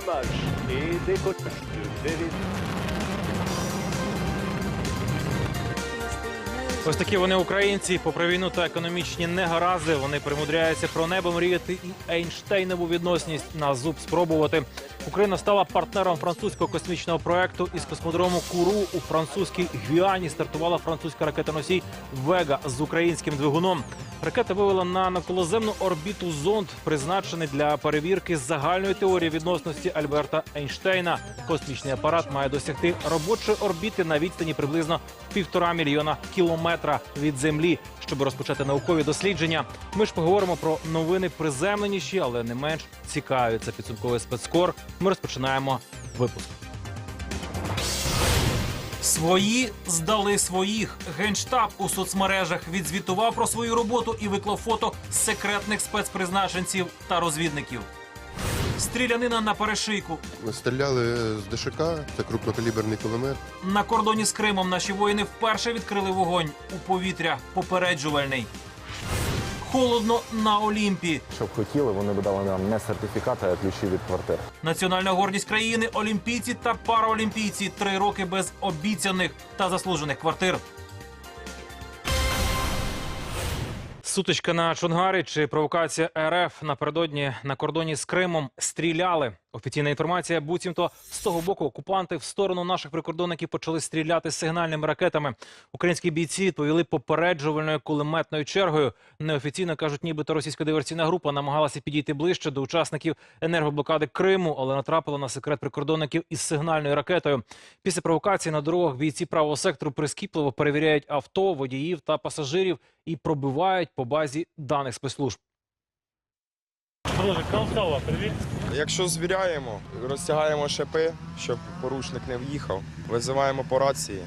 allumage et décollage de VV. Ось такі вони українці, попри війну та економічні негаразди. Вони примудряються про небо мріяти і Ейнштейнову відносність на зуб спробувати. Україна стала партнером французького космічного проекту із космодрому Куру у французькій Гвіані стартувала французька ракетоносій Вега з українським двигуном. Ракета вивела на навколоземну орбіту зонд, призначений для перевірки загальної теорії відносності Альберта Ейнштейна. Космічний апарат має досягти робочої орбіти на відстані приблизно півтора мільйона кілометра від землі, щоб розпочати наукові дослідження. Ми ж поговоримо про новини приземленіші, але не менш цікаві. Це підсумковий спецкор. Ми розпочинаємо випуск. Свої здали своїх. Генштаб у соцмережах відзвітував про свою роботу і виклав фото секретних спецпризначенців та розвідників. Стрілянина на перешийку. Стріляли з ДШК, це крупнокаліберний кулемет. На кордоні з Кримом наші воїни вперше відкрили вогонь у повітря попереджувальний. Холодно на Олімпі. Щоб хотіли, вони б дали нам не сертифікати, а ключі від квартир. Національна гордість країни, олімпійці та параолімпійці. Три роки без обіцяних та заслужених квартир. Сутичка на Чонгарі чи провокація РФ напередодні на кордоні з Кримом стріляли. Офіційна інформація, буцімто з того боку окупанти в сторону наших прикордонників почали стріляти сигнальними ракетами. Українські бійці відповіли попереджувальною кулеметною чергою. Неофіційно кажуть, нібито російська диверсійна група намагалася підійти ближче до учасників енергоблокади Криму, але натрапила на секрет прикордонників із сигнальною ракетою. Після провокації на дорогах бійці правого сектору прискіпливо перевіряють авто, водіїв та пасажирів і пробивають по базі даних спецслужб. Якщо звіряємо, розтягаємо шипи, щоб порушник не в'їхав, визиваємо по рації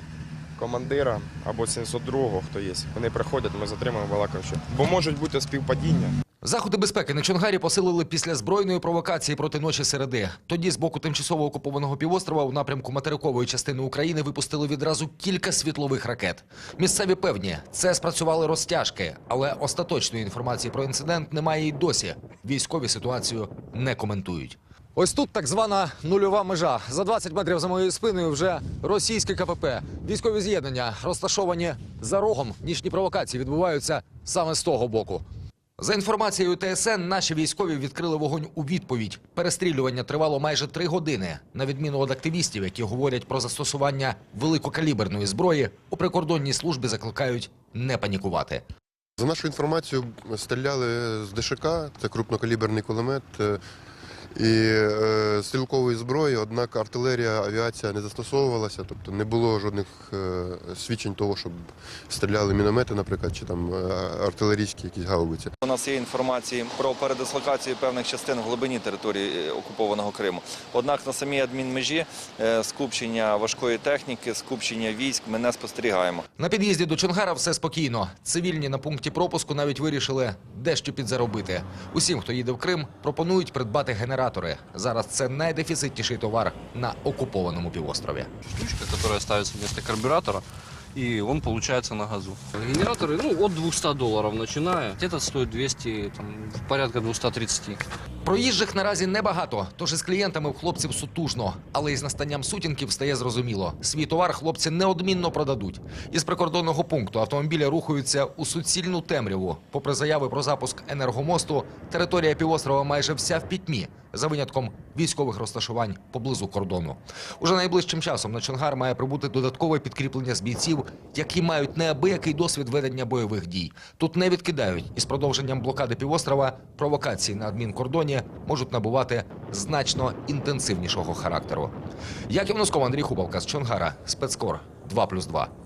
командира або 702-го, хто є. Вони приходять, ми затримуємо балакавши. Бо можуть бути співпадіння. Заходи безпеки на Чонгарі посилили після збройної провокації проти ночі середи. Тоді з боку тимчасово окупованого півострова у напрямку материкової частини України випустили відразу кілька світлових ракет. Місцеві певні, це спрацювали розтяжки, але остаточної інформації про інцидент немає й досі. Військові ситуацію не коментують. Ось тут так звана нульова межа. За 20 метрів за моєю спиною вже російське КПП. Військові з'єднання розташовані за рогом. Нічні провокації відбуваються саме з того боку. За інформацією ТСН, наші військові відкрили вогонь у відповідь. Перестрілювання тривало майже три години. На відміну від активістів, які говорять про застосування великокаліберної зброї, у прикордонній службі закликають не панікувати. За нашу інформацію, стріляли з ДШК, це крупнокаліберний кулемет. І е, стрілкової зброї, однак артилерія, авіація не застосовувалася, тобто не було жодних е, свідчень того, щоб стріляли міномети, наприклад, чи там е, артилерійські якісь гаубиці. У нас є інформації про передислокацію певних частин в глибині території е, окупованого Криму. Однак на самій адмінмежі е, скупчення важкої техніки, скупчення військ ми не спостерігаємо. На під'їзді до Чонгара все спокійно. Цивільні на пункті пропуску навіть вирішили дещо підзаробити. Усім, хто їде в Крим, пропонують придбати генератори. Зараз це найдефіцитніший товар на окупованому півострові. штучка, которая ставится вместо карбюратора, и он получается на газу. Генераторы, ну, от 200 долларов начиная. Этот стоит 200, там, порядка 230. Проїжджих наразі небагато, тож із клієнтами в хлопців сутужно. Але із настанням сутінків стає зрозуміло. Свій товар хлопці неодмінно продадуть. Із прикордонного пункту автомобілі рухаються у суцільну темряву. Попри заяви про запуск енергомосту, територія півострова майже вся в пітьмі, за винятком військових розташувань поблизу кордону. Уже найближчим часом на Чонгар має прибути додаткове підкріплення з бійців, які мають неабиякий досвід ведення бойових дій. Тут не відкидають із продовженням блокади півострова провокації на адмінкордоні можуть набувати значно інтенсивнішого характеру. Яків Носков, Андрій Хубалка з Чонгара, спецкор 2+,2.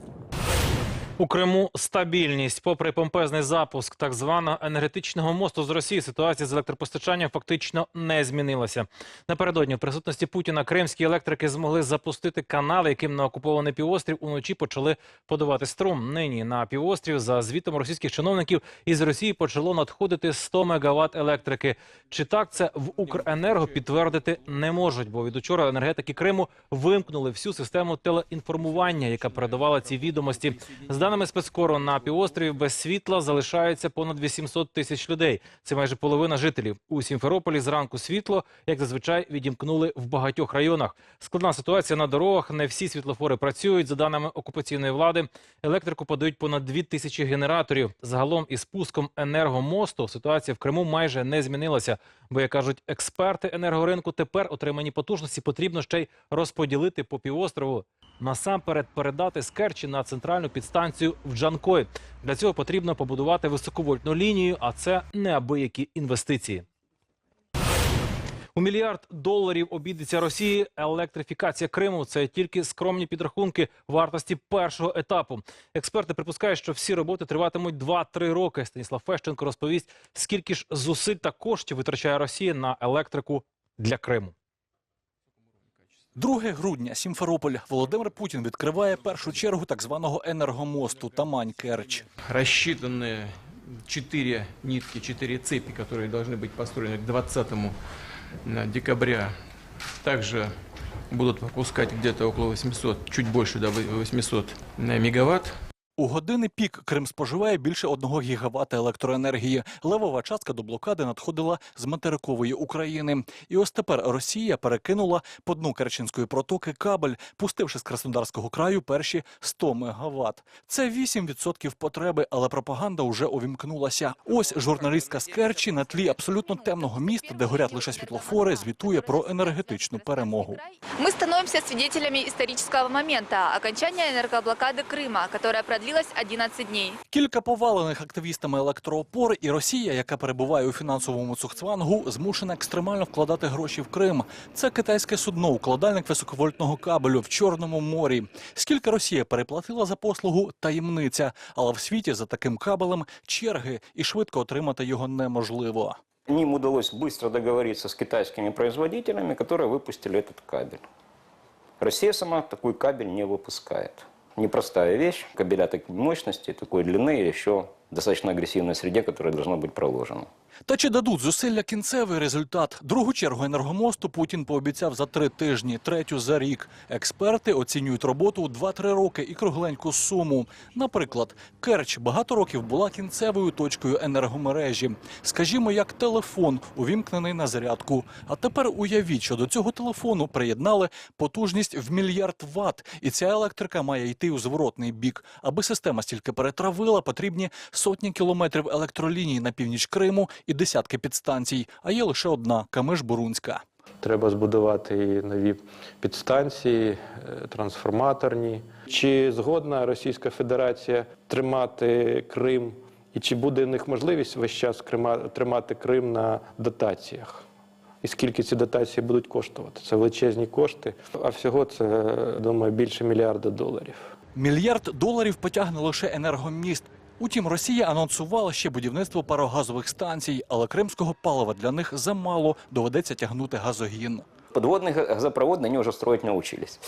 У Криму стабільність. Попри помпезний запуск так званого енергетичного мосту з Росії, ситуація з електропостачанням фактично не змінилася. Напередодні в присутності Путіна кримські електрики змогли запустити канал, яким на окупований півострів уночі почали подавати струм. Нині на півострів, за звітом російських чиновників, із Росії почало надходити 100 мегаватт електрики. Чи так це в Укренерго підтвердити не можуть, бо від учора енергетики Криму вимкнули всю систему телеінформування, яка передавала ці відомості. Даними спецкору, на півострові без світла залишається понад 800 тисяч людей. Це майже половина жителів. У Сімферополі зранку світло, як зазвичай, відімкнули в багатьох районах. Складна ситуація на дорогах. Не всі світлофори працюють. За даними окупаційної влади, електрику подають понад 2 тисячі генераторів. Загалом із пуском енергомосту ситуація в Криму майже не змінилася. Бо, як кажуть експерти енергоринку, тепер отримані потужності потрібно ще й розподілити по півострову. Насамперед передати з Керчі на центральну підстанцію в Джанкой. Для цього потрібно побудувати високовольтну лінію, а це неабиякі інвестиції. У мільярд доларів обійдеться Росії електрифікація Криму. Це тільки скромні підрахунки вартості першого етапу. Експерти припускають, що всі роботи триватимуть 2-3 роки. Станіслав Фещенко розповість, скільки ж зусиль та коштів витрачає Росія на електрику для Криму. 2 грудня Сімферополь Володимир Путін відкриває першу чергу так званого енергомосту Тамань Керч. рассчитаны четыре нитки, четыре цепи, которые должны быть построены к 20 декабря. Также будут выпускать где-то около 800, чуть больше до 800 мегаватт. У години пік Крим споживає більше 1 гігавата електроенергії. Левова частка до блокади надходила з материкової України. І ось тепер Росія перекинула по дну Керченської протоки кабель, пустивши з Краснодарського краю перші 100 мегаватт. Це 8% потреби, але пропаганда вже увімкнулася. Ось журналістка з Керчі на тлі абсолютно темного міста, де горять лише світлофори, звітує про енергетичну перемогу. Мы становимся свидетелями исторического момента – окончания энергоблокады Крыма, которая продлилась 11 дней. Кілька повалених активістами електроопор і Росія, яка перебуває у фінансовому цухцвангу, змушена екстремально вкладати гроші в Крим. Це китайське судно, укладальник високовольтного кабелю в Чорному морі. Скільки Росія переплатила за послугу – таємниця. Але в світі за таким кабелем черги і швидко отримати його неможливо. Им удалось быстро договориться с китайскими производителями, которые выпустили этот кабель. Россия сама такой кабель не выпускает. Непростая вещь. Кабеля такой мощности, такой длины, еще достаточно агрессивной среде, которая должна быть проложена. Та чи дадуть зусилля кінцевий результат? Другу чергу енергомосту Путін пообіцяв за три тижні, третю за рік. Експерти оцінюють роботу у 2-3 роки і кругленьку суму. Наприклад, Керч багато років була кінцевою точкою енергомережі. Скажімо, як телефон, увімкнений на зарядку. А тепер уявіть, що до цього телефону приєднали потужність в мільярд ватт, і ця електрика має йти у зворотний бік. Аби система стільки перетравила, потрібні сотні кілометрів електроліній на північ Криму і десятки підстанцій. А є лише одна Камиш-Бурунська. Треба збудувати і нові підстанції, е, трансформаторні. Чи згодна Російська Федерація тримати Крим, і чи буде в них можливість весь час тримати Крим на дотаціях? І скільки ці дотації будуть коштувати? Це величезні кошти, а всього це, думаю, більше мільярда доларів. Мільярд доларів потягне лише енергоміст. Утім, Росія анонсувала ще будівництво парогазових станцій, але кримського палива для них замало. Доведеться тягнути газогін. Подводный га- газопровод они уже строить научились.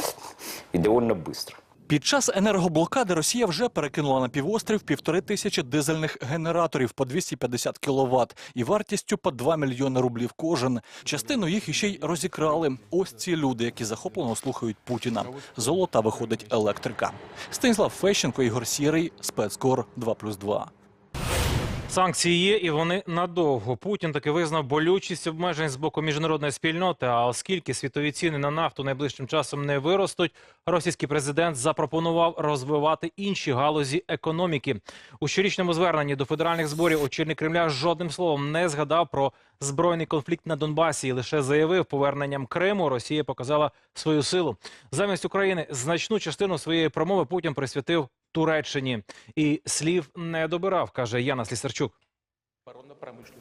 И довольно быстро. Під час енергоблокади Росія вже перекинула на півострів півтори тисячі дизельних генераторів по 250 кВт і вартістю по 2 мільйони рублів кожен. Частину їх іще й розікрали. Ось ці люди, які захоплено слухають Путіна. Золота виходить електрика. Станіслав Фещенко, Ігор Сірий, спецкор 2+,2. Санкції є, і вони надовго. Путін таки визнав болючість обмежень з боку міжнародної спільноти. А оскільки світові ціни на нафту найближчим часом не виростуть, російський президент запропонував розвивати інші галузі економіки. У щорічному зверненні до федеральних зборів очільник Кремля жодним словом не згадав про збройний конфлікт на Донбасі і лише заявив, поверненням Криму Росія показала свою силу. Замість України значну частину своєї промови Путін присвятив Туреччині і слів не добирав, каже Яна Слісарчук.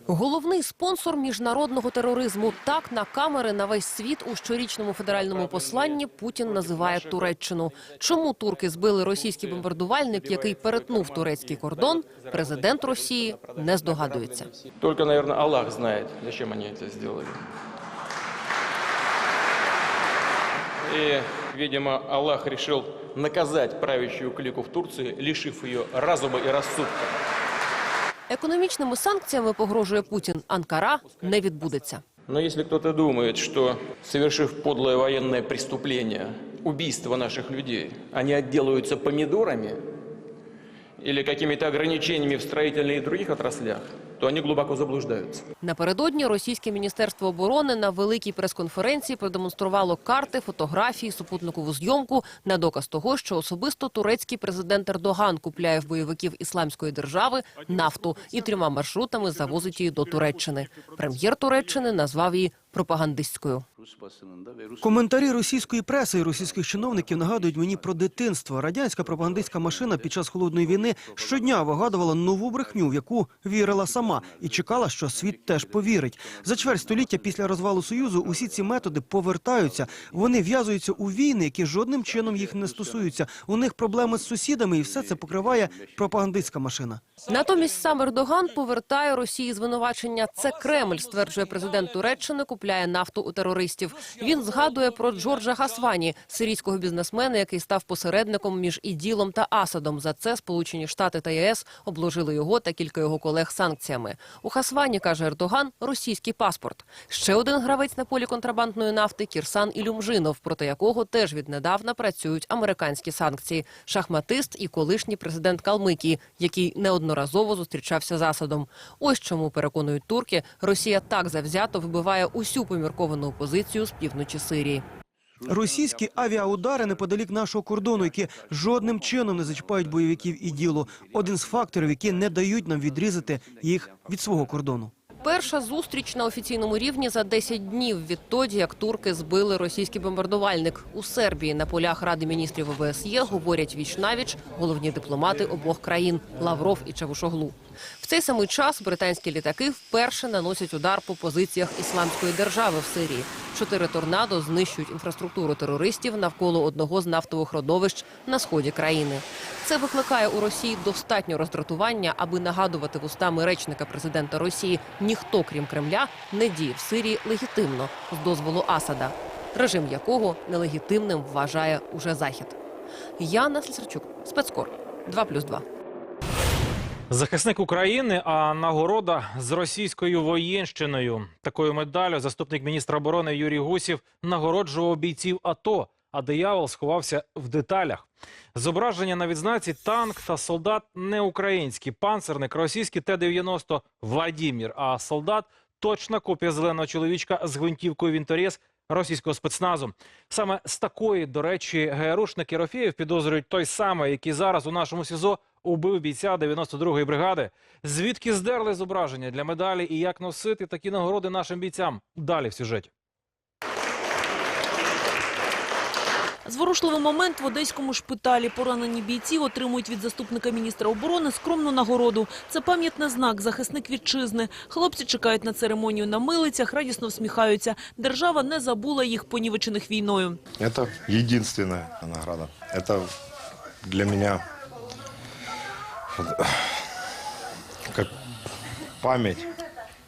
Головний спонсор міжнародного тероризму. Так на камери на весь світ у щорічному федеральному посланні Путін називає Туреччину. Чому турки збили російський бомбардувальник, який перетнув турецький кордон? Президент Росії не здогадується. Только, наверное, Аллах знает, зачем они это сделали. И, видимо, Аллах решил наказать правящую клику в Турции, лишив ее разума и рассудка. Економічними санкціями погрожує Путін. Анкара не відбудеться. Но если кто-то думает, что, совершив подлое военное преступление, убийство наших людей, они отделаются помидорами, или какими-то ограничениями в строительных и других отраслях, то они глубоко заблуждаются. Напередодні російське міністерство оборони на великій прес-конференції продемонструвало карти, фотографії, супутникову зйомку на доказ того, що особисто турецький президент Ердоган купляє в бойовиків ісламської держави нафту і трьома маршрутами завозить її до Туреччини. Прем'єр Туреччини назвав її пропагандистською. Коментарі російської преси і російських чиновників нагадують мені про дитинство. Радянська пропагандистська машина під час холодної війни щодня вигадувала нову брехню, в яку вірила сама, і чекала, що світ теж повірить. За чверть століття після розвалу союзу усі ці методи повертаються. Вони в'язуються у війни, які жодним чином їх не стосуються. У них проблеми з сусідами, і все це покриває пропагандистська машина. Натомість сам Ердоган повертає Росії звинувачення. Це Кремль, стверджує президент Туреччини, купляє нафту у терористів. Він згадує про Джорджа Гасвані, сирійського бізнесмена, який став посередником між іділом та Асадом. За це Сполучені Штати та ЄС обложили його та кілька його колег санкціями. У Хасвані каже Ердоган російський паспорт. Ще один гравець на полі контрабандної нафти Кірсан Ілюмжинов, проти якого теж віднедавна працюють американські санкції. Шахматист і колишній президент Калмикії, який неодноразово зустрічався з Асадом. Ось чому переконують турки, Росія так завзято вибиває усю помірковану опозицію з півночі Сирії. Російські авіаудари неподалік нашого кордону, які жодним чином не зачіпають бойовиків і діло. Один з факторів, які не дають нам відрізати їх від свого кордону. Перша зустріч на офіційному рівні за 10 днів відтоді, як турки збили російський бомбардувальник у Сербії. На полях Ради міністрів ОБСЄ говорять віч-навіч головні дипломати обох країн Лавров і Чавушоглу. В цей самий час британські літаки вперше наносять удар по позиціях ісламської держави в Сирії. Чотири торнадо знищують інфраструктуру терористів навколо одного з нафтових родовищ на сході країни. Це викликає у Росії достатньо роздратування, аби нагадувати вустами речника президента Росії ніхто, крім Кремля, не діє в Сирії легітимно з дозволу Асада, режим якого нелегітимним вважає уже Захід. Яна Слісарчук, спецкор 2+,2. Захисник України, а нагорода з російською воєнщиною. Такою медаллю заступник міністра оборони Юрій Гусів нагороджував бійців АТО, а диявол сховався в деталях. Зображення на відзнаці танк та солдат не українські. Панцерник російський Т-90 Владімір, а солдат точна копія зеленого чоловічка з гвинтівкою Вінторез російського спецназу. Саме з такої, до речі, ГРУшник Єрофєєв підозрюють той самий, який зараз у нашому СІЗО убив бійця 92-ї бригади. Звідки здерли зображення для медалі і як носити такі нагороди нашим бійцям? Далі в сюжеті. Зворушливий момент в одеському шпиталі. Поранені бійці отримують від заступника міністра оборони скромну нагороду. Це пам'ятний знак, захисник вітчизни. Хлопці чекають на церемонію на милицях, радісно всміхаються. Держава не забула їх понівечених війною. Это единственная награда. Это для меня как память.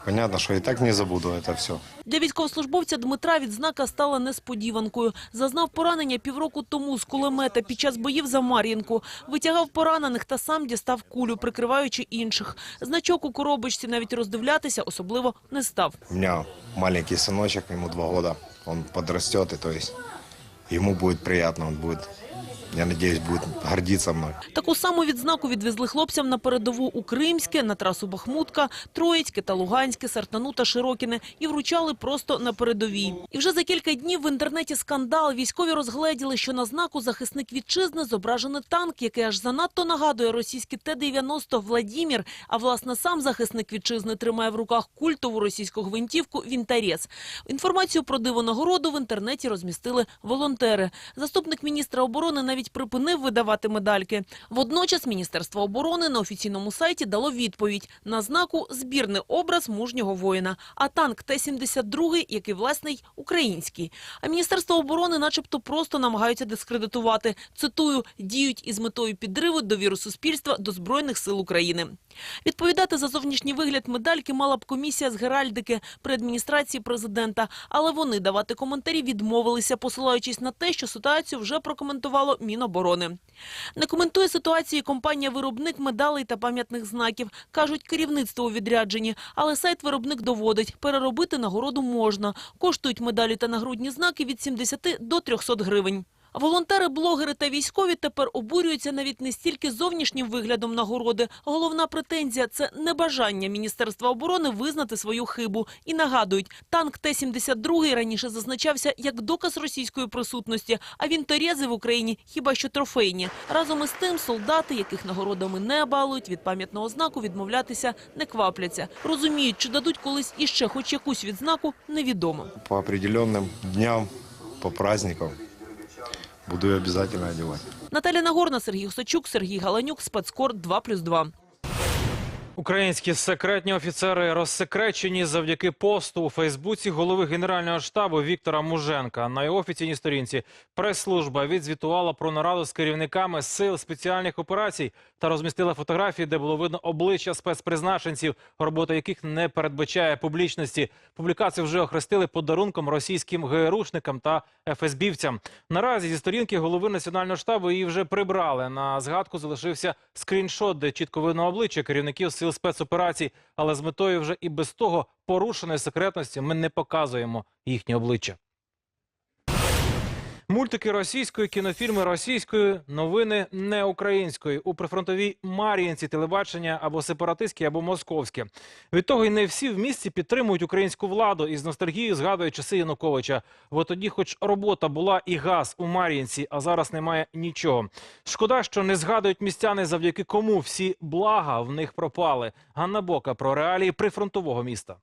Понятно, что и так не забуду это все. Для військовослужбовця Дмитра відзнака стала несподіванкою. Зазнав поранення півроку тому з кулемета під час боїв за Мар'їнку. Витягав поранених та сам дістав кулю, прикриваючи інших. Значок у коробочці навіть роздивлятися особливо не став. У меня маленький сыночек, ему два года. Он подрастет, и то есть ему будет приятно, он будет, я надеюсь, будет гордиться мной. Таку саму відзнаку відвезли хлопцям на передову у Кримське, на трасу Бахмутка, Троїцьке та Луганське, Сартану та Широкіне і вручали просто на передовій. І вже за кілька днів в інтернеті скандал. Військові розгледіли, що на знаку захисник вітчизни зображений танк, який аж занадто нагадує російський Т-90 Владімір, а власне сам захисник вітчизни тримає в руках культову російську гвинтівку «Вінтарєс». Інформацію про диво нагороду в інтернеті розмістили волонтери. Заступник міністра оборони навіть припинив видавати медальки. Водночас Міністерство оборони на офіційному сайті дало відповідь на знаку «Збірний образ мужнього воїна», а танк Т-72, який власний, український. А Міністерство оборони начебто просто намагаються дискредитувати. Цитую, діють із метою підриву довіру суспільства до Збройних сил України. Відповідати за зовнішній вигляд медальки мала б комісія з геральдики при адміністрації президента, але вони давати коментарі відмовилися, посилаючись на те, що ситуацію вже прокоментувало Міноборони. Не коментує ситуацію компанія-виробник медалей та пам'ятних знаків. Кажуть, керівництво у відрядженні, але сайт-виробник доводить, переробити нагороду можна. Коштують медалі та нагрудні знаки від 70 до 300 гривень. Волонтери, блогери та військові тепер обурюються навіть не стільки зовнішнім виглядом нагороди. Головна претензія – це небажання Міністерства оборони визнати свою хибу. І нагадують, танк Т-72 раніше зазначався як доказ російської присутності, а він вінторези в Україні хіба що трофейні. Разом із тим, солдати, яких нагородами не балують, від пам'ятного знаку відмовлятися не квапляться. Розуміють, чи дадуть колись іще хоч якусь відзнаку, невідомо. По определенным дням, по праздникам буду обязательно одевать. Наталя Нагорна, Сергій Осачук, Сергій Галанюк, Спецкор 2+,2. Українські секретні офіцери розсекречені завдяки посту у Фейсбуці голови Генерального штабу Віктора Муженка. На його офіційній сторінці прес-служба відзвітувала про нараду з керівниками сил спеціальних операцій та розмістила фотографії, де було видно обличчя спецпризначенців, робота яких не передбачає публічності. Публікацію вже охрестили подарунком російським ГРУшникам та ФСБівцям. Наразі зі сторінки голови національного штабу її вже прибрали. На згадку залишився скріншот, де чітко видно обличчя керівників сил спецоперацій, але з метою вже і без того порушеної секретності ми не показуємо їхні обличчя. Мультики російської, кінофільми російської, новини не української. У прифронтовій Мар'їнці телебачення або сепаратистське, або московське. Від того й не всі в місті підтримують українську владу і з ностальгією згадують часи Януковича. Бо тоді, хоч робота була і газ у Мар'їнці, а зараз немає нічого. Шкода, що не згадують містяни, завдяки кому всі блага в них пропали. Ганна Бока про реалії прифронтового міста.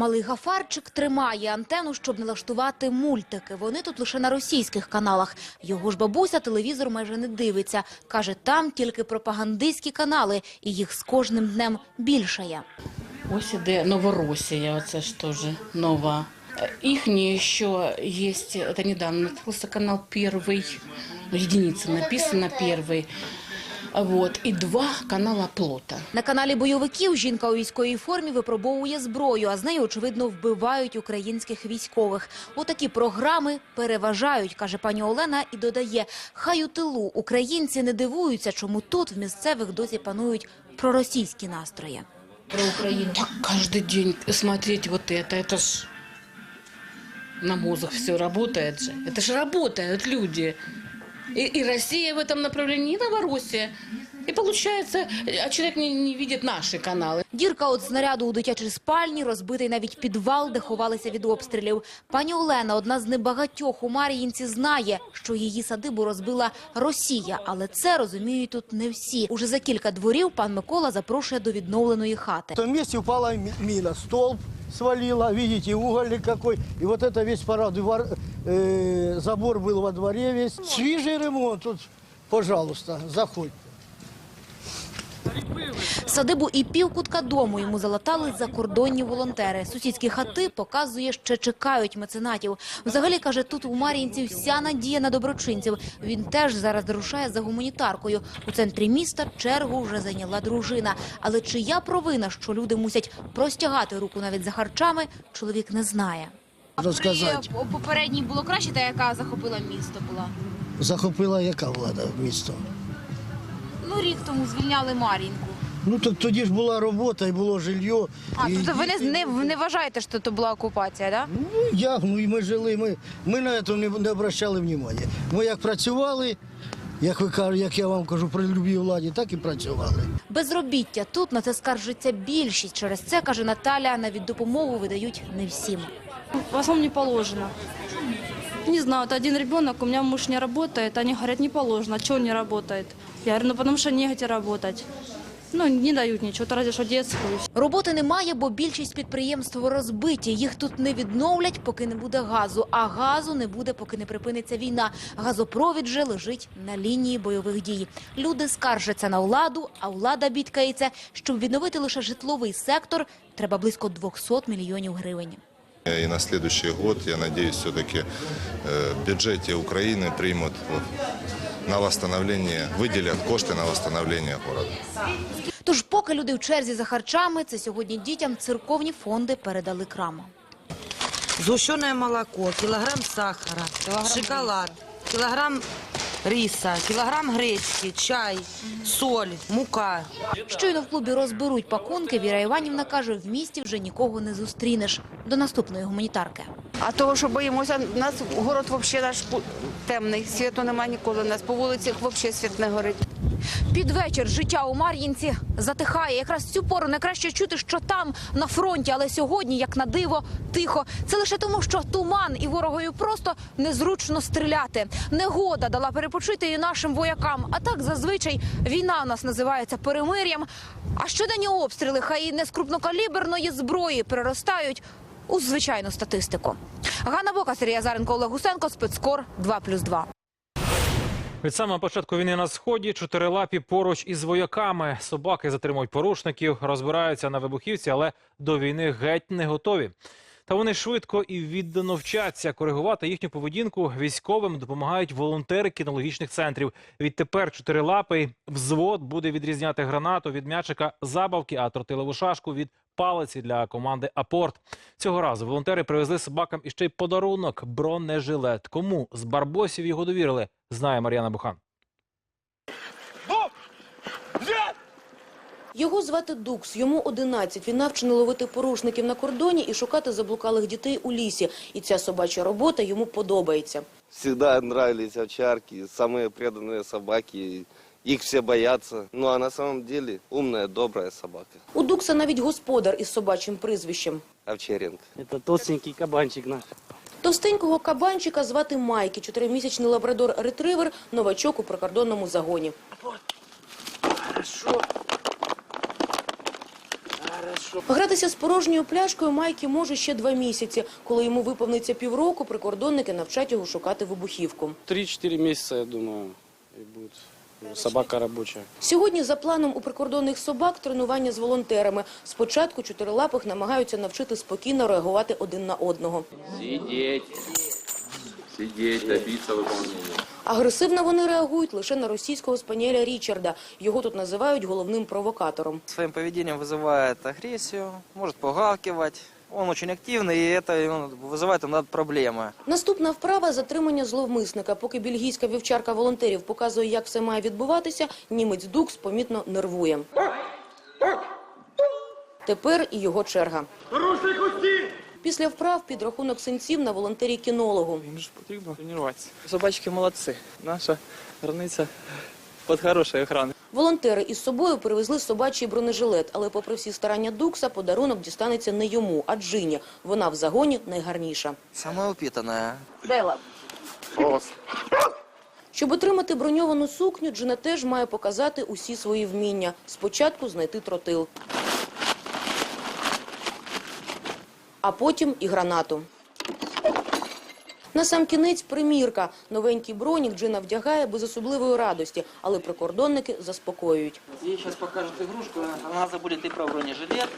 Малий гафарчик тримає антенну, щоб налаштувати мультики. Вони тут лише на російських каналах. Його ж бабуся телевізор майже не дивиться. Каже, там тільки пропагандистські канали, і їх з кожним днем більшає. Ось іде Новоросія, оце ж теж нова. Їхні ще є, це недавно відкрився канал перший, ну, единиця написано перший. Вот, і два канала плота. На каналі бойовиків жінка у військовій формі випробовує зброю, а з нею, очевидно, вбивають українських військових. Отакі програми переважають, каже пані Олена, і додає, хай у тилу українці не дивуються, чому тут в місцевих досі панують проросійські настрої. Про Украину. Так каждый день смотреть вот это, это ж на мозг все работает же. Это же работают люди. И, и Россия в этом направлении, и Новороссия. И получается, а человек не, не видит наши каналы. Дірка від снаряду у дитячій спальні, розбитий навіть підвал, де ховалися від обстрілів. Пані Олена, одна з небагатьох у Мар'їнці, знає, що її садибу розбила Росія. Але це розуміють тут не всі. Уже за кілька дворів пан Микола запрошує до відновленої хати. В том месте упала ми- мина, столб свалила, видите, угольник какой. И вот это весь парад, двор, э, забор был во дворе весь. Свежий ремонт тут, пожалуйста, заходь. Садибу і півкутка дому йому залатали закордонні волонтери. Сусідські хати показує, ще чекають меценатів. Взагалі, каже, тут у Мар'їнці вся надія на доброчинців. Він теж зараз рушає за гуманітаркою. У центрі міста чергу вже зайняла дружина. Але чия провина, що люди мусять простягати руку навіть за харчами, чоловік не знає. Розказати. Попередній було краще, та яка захопила місто була. Захопила яка влада місто? Ну, рік тому звільняли Мар'їнку. Ну так тоді ж була робота і було жилье. А, і тобто ви не, не, не вважаєте, що це була окупація, так? Да? Ну, як? Ну і ми жили, ми, ми на це не, не обращали уваги. Ми як працювали, як ви як я вам кажу, при любій владі, так і працювали. Безробіття тут на це скаржиться більшість. Через це, каже Наталя, навіть допомогу видають не всім. В основном не положено. Не знаю, вот один ребенок, у меня муж не работает, они говорят, не положено, а чего он не работает? Я говорю, ну потому что негде работать. Ну, не дают ничего, то разве что детскую. Роботи немає, бо більшість підприємств розбиті. Їх тут не відновлять, поки не буде газу. А газу не буде, поки не припиниться війна. Газопровід же лежить на лінії бойових дій. Люди скаржаться на владу, а влада бідкається. Щоб відновити лише житловий сектор, треба близько 200 мільйонів гривень. И на следующий год, я надеюсь, все-таки э, в бюджете Украины примут вот, на восстановление, выделят кошты на восстановление города. Тож, поки люди в черзі за харчами, це сьогодні дітям церковні фонди передали крама. Сгущенное молоко, килограмм сахара, шоколад, килограмм риса, килограмм гречки, чай, соль, мука. Щойно в клубі розберуть пакунки, Віра Іванівна каже, в місті вже нікого не зустрінеш. До наступної гуманітарки. А того, що боїмося, у нас город взагалі наш темний, світу немає ніколи. У нас по вулицях взагалі світ не горить. Під вечір життя у Мар'їнці затихає. Якраз цю пору найкраще чути, що там на фронті, але сьогодні, як на диво, тихо. Це лише тому, що туман і ворогові просто незручно стріляти. Негода дала перепочити і нашим воякам. А так зазвичай війна у нас називається перемир'ям. А щоденні обстріли, хай і не з крупнокаліберної зброї, переростають у звичайну статистику. Ганна Бока, Сергій Азаренко, Олег Гусенко, спецкор 2+,2. Від самого початку війни на сході чотирилапі поруч із вояками. Собаки затримують порушників, розбираються на вибухівці, але до війни геть не готові. Та вони швидко і віддано вчаться коригувати їхню поведінку. Військовим допомагають волонтери кінологічних центрів. Відтепер чотирилапий взвод буде відрізняти гранату від м'ячика забавки, а тротилову шашку від палиці для команди Апорт. Цього разу волонтери привезли собакам іще й подарунок бронежилет. Кому з барбосів його довірили, знає Мар'яна Бухан. Його звати Дукс, йому 11. Він навчений ловити порушників на кордоні і шукати заблукалих дітей у лісі. І ця собача робота йому подобається. Всегда нравились овчарки, самые преданные собаки. Их все боятся. Ну а на самом деле умная, добрая собака. У Дукса навіть господар із собачим прізвищем. Овчаренко. Это толстенький кабанчик наш. Товстенького кабанчика звати Майки, чотиримісячний лабрадор-ретривер, новачок у прикордонному загоні. Хорошо. Гратися з порожньою пляшкою Майки може ще два місяці. Коли йому виповниться півроку, прикордонники навчать його шукати вибухівку. Три-четыре месяца, я думаю, и будет собака рабочая. Сьогодні за планом у прикордонних собак тренування з волонтерами. Спочатку чотирилапих намагаються навчити спокійно реагувати один на одного. Сидеть Сидеть, добиться выполнения. Агресивно вони реагують лише на російського спаніеля Річарда. Його тут називають головним провокатором. Своим поведением вызывает агрессию, может погавкивать. Он очень активный, и это ну, вызывает у нас проблемы. Наступна вправа – затримання зловмисника. Поки бельгійська вівчарка волонтерів показує, як все має відбуватися, німець Дукс помітно нервує. Тепер і його черга. Після вправ підрахунок синців на волонтері-кінологу. Їм ж потрібно тренуватися. Собачки молодці. Наша границя під хорошою охраною. Волонтери із собою привезли собачий бронежилет, але попри всі старання Дукса, подарунок дістанеться не йому, а Джині. Вона в загоні найгарніша. Самая упитанная. Дела. Щоб отримати броньовану сукню, Джина теж має показати усі свої вміння. Спочатку знайти тротил. А потім і гранату. На сам кінець примірка. Новенький бронік Джина вдягає без особливої радості, але прикордонники заспокоюють. Ей сейчас покажут игрушку, она забудет и про бронежилет,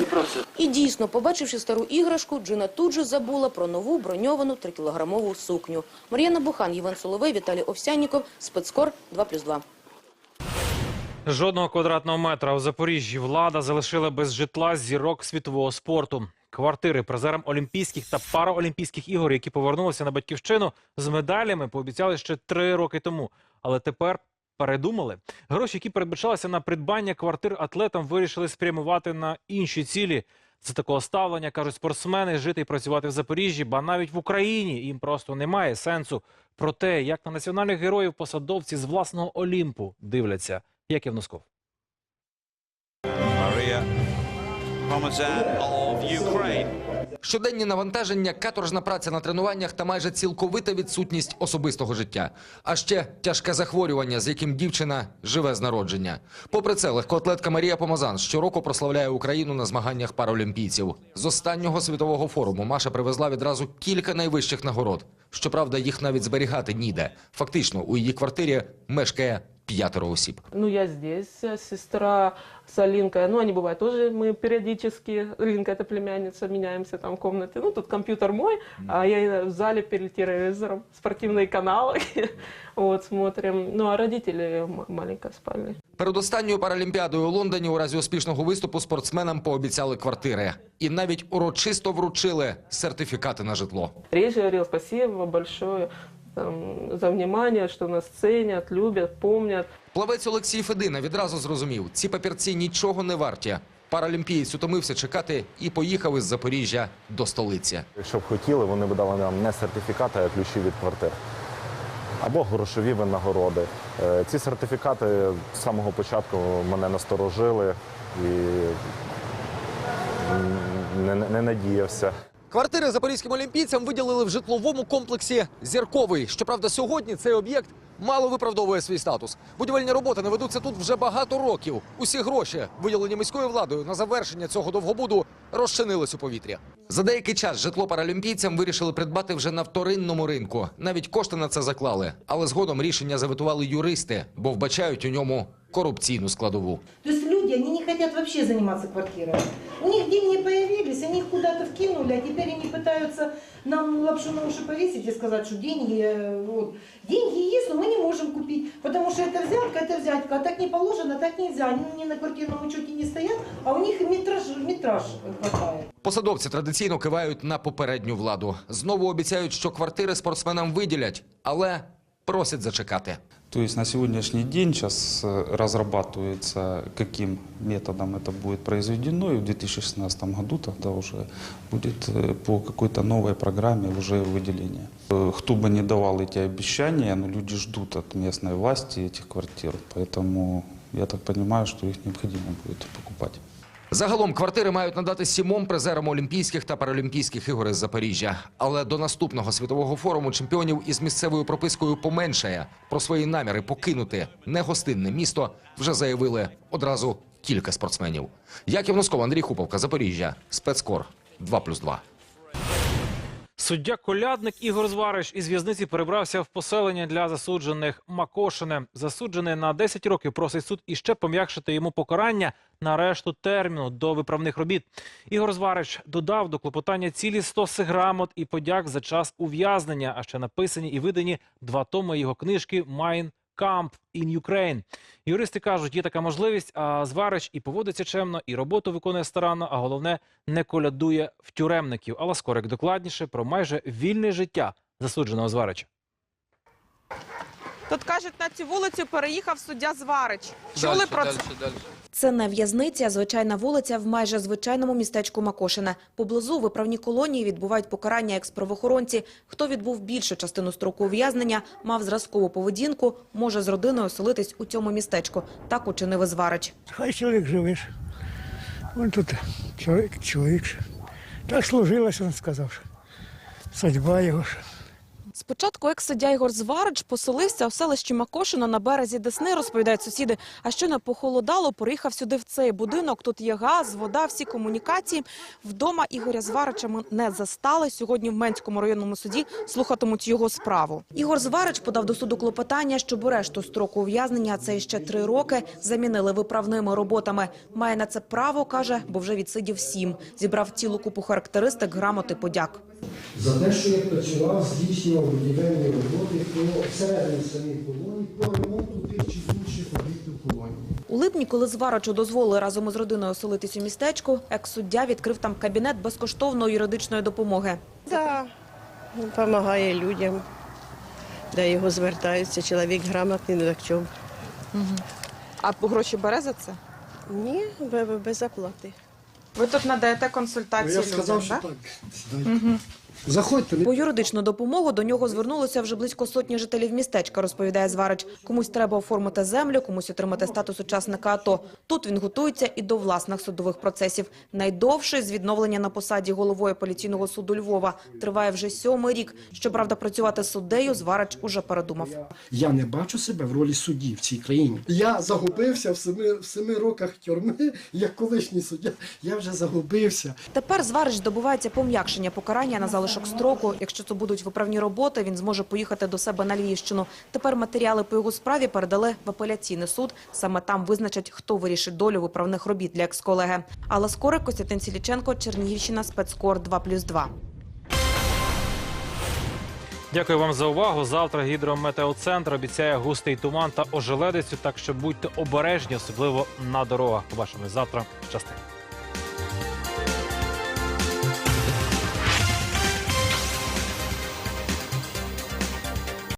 и про все. І дійсно, побачивши стару іграшку, Джина тут же забула про нову броньовану трикілограмову сукню. Мар'яна Бухан, Євген Соловей, Віталій Овсянніков, спецкор 2+,2. Жодного квадратного метра у Запоріжжі влада залишила без житла зірок світового спорту. Квартири призерам Олімпійських та Параолімпійських ігор, які повернулися на батьківщину з медалями, пообіцяли ще три роки тому. Але тепер передумали. Гроші, які передбачалися на придбання квартир атлетам, вирішили спрямувати на інші цілі. За такого ставлення кажуть спортсмени, жити і працювати в Запоріжжі, ба навіть в Україні їм просто немає сенсу. Про те, як на національних героїв посадовці з власного Олімпу дивляться. Яків Носков. Ukraine. Щоденні навантаження, каторжна праця на тренуваннях та майже цілковита відсутність особистого життя. А ще тяжке захворювання, з яким дівчина живе з народження. Попри це, легкоатлетка Марія Помазан щороку прославляє Україну на змаганнях паралімпійців. З останнього світового форуму Маша привезла відразу кілька найвищих нагород. Щоправда, їх навіть зберігати ніде. Фактично, у її квартирі мешкає п'ятеро осіб. Ну, я здесь, э, сестра с Алинкой. Ну, они бывают тоже, мы периодически, Алинка это племянница, меняемся там в комнате. Ну, тут компьютер мой, а я в зале перед телевизором, спортивные каналы, вот, смотрим. Ну, а родители м- маленько спальня. Перед останньою паралімпіадою у Лондоні у разі успішного виступу спортсменам пообіцяли квартири. І навіть урочисто вручили сертифікати на житло. Речь говорил, спасибо большое. там, за внимание, что нас ценят, любят, помнят. Плавець Олексій Федина відразу зрозумів, ці папірці нічого не варті. Паралімпієць утомився чекати і поїхав із Запоріжжя до столиці. Якщо б хотіли, вони б дали нам не сертифікати, а ключі від квартир. Або грошові винагороди. Е, Ці сертифікати з самого початку мене насторожили і не, не надіявся. Квартири запорізьким олімпійцям виділили в житловому комплексі Зірковий. Щоправда, сьогодні цей об'єкт мало виправдовує свій статус. Будівельні роботи не ведуться тут вже багато років. Усі гроші, виділені міською владою на завершення цього довгобуду, розчинились у повітрі. За деякий час житло паралімпійцям вирішили придбати вже на вторинному ринку. Навіть кошти на це заклали. Але згодом рішення заветували юристи, бо вбачають у ньому корупційну складову. То есть люди, они не хотят вообще заниматься квартирой. У них деньги появились, они их куда-то вкинули, а теперь они пытаются нам лапшу на уши повесить и сказать, что деньги, э, вот, деньги есть, но мы не можем купить, потому что это взятка, это взятка, а так не положено, так нельзя. Они не на квартирном учете не стоят, а у них метраж, метраж хватает. Посадовці традиційно кивають на попередню владу. Знову обіцяють, що квартири спортсменам виділять, але просять зачекати. То есть на сегодняшний день сейчас э, разрабатывается, каким методом это будет произведено, и в 2016 году тогда уже будет э, по какой-то новой программе уже выделение. Э, Кто бы не давал эти обещания, но люди ждут от местной власти этих квартир, поэтому я так понимаю, что их необходимо будет покупать. Загалом квартири мають надати сімом призерам Олімпійських та Паралімпійських ігор із Запоріжжя. Але до наступного світового форуму чемпіонів із місцевою пропискою поменшає. Про свої наміри покинути негостинне місто вже заявили одразу кілька спортсменів. Яків Носков, Андрій Хуповка, Запоріжжя, спецкор 2+,2. Суддя Колядник Ігор Зварич із в'язниці перебрався в поселення для засуджених Макошине. Засуджений на 10 років просить суд іще пом'якшити йому покарання на решту терміну до виправних робіт. Ігор Зварич додав до клопотання цілі 100 грамот і подяк за час ув'язнення, а ще написані і видані два томи його книжки «Майн Камп in Ukraine». Юристи кажуть, є така можливість, а Зварич і поводиться чемно, і роботу виконує старанно, а головне не колядує в тюремників. Але скорик докладніше про майже вільне життя засудженого Зварича. Тут кажуть, на цю вулицю переїхав суддя Зварич. Чули про це? Це не в'язниця, а звичайна вулиця в майже звичайному містечку Макошине. Поблизу виправні колонії відбувають покарання екс-правоохоронці. Хто відбув більшу частину строку ув'язнення, мав зразкову поведінку, може з родиною оселитись у цьому містечку. Так учинив Зварич. Хай чоловік живеш. Він тут чоловік, чоловік. Так сложилось, він сказав. Судьба його. Спочатку екс-суддя Ігор Зварич поселився у селищі Макошино на березі Десни, розповідають сусіди. А що не похолодало, приїхав сюди в цей будинок. Тут є газ, вода, всі комунікації. Вдома Ігоря Зварича ми не застали. Сьогодні в Менському районному суді слухатимуть його справу. Ігор Зварич подав до суду клопотання, щоб решту строку ув'язнення, це ще три роки, замінили виправними роботами. Має на це право, каже, бо вже відсидів сім. Зібрав цілу купу характеристик, грамоти, подяк. За те, що я працював, здійснював будівельні роботи по всередині самих колоній, по ремонту тих чи інших об'єктів колонії. У липні, коли Зваричу дозволили разом із родиною оселитись у містечку, екс-суддя відкрив там кабінет безкоштовної юридичної допомоги. Да, допомагає людям, де його звертаються. Чоловік грамотний, так чому? А гроші бере за це? Ні, без оплати. Ви тут надаєте консультації Я сказав, що людям, так. Заходьте. По юридичну допомогу до нього звернулося вже близько сотні жителів містечка, розповідає Зварич. Комусь треба оформити землю, комусь отримати статус учасника АТО. Тут він готується і до власних судових процесів. Найдовший з відновлення на посаді головою апеляційного суду Львова триває вже сьомий рік. Щоправда, працювати суддею Зварич уже передумав. Я не бачу себе в ролі судді в цій країні. Я загубився в семи, в семи роках тюрми, як колишній суддя. Я вже загубився. Тепер Зварич добувається пом'якшення покарання на залишок строку. Якщо це будуть виправні роботи, він зможе поїхати до себе на Львівщину. Тепер матеріали по його справі передали в апеляційний суд. Саме там визначать, хто вирішить долю виправних робіт для екс-колеги. Алла Скорик, Костянтин Сіліченко, Чернігівщина, спецкор 2+,2. Дякую вам за увагу. Завтра гідрометеоцентр обіцяє густий туман та ожеледицю, так що будьте обережні, особливо на дорогах. Побачимось завтра. Щасти.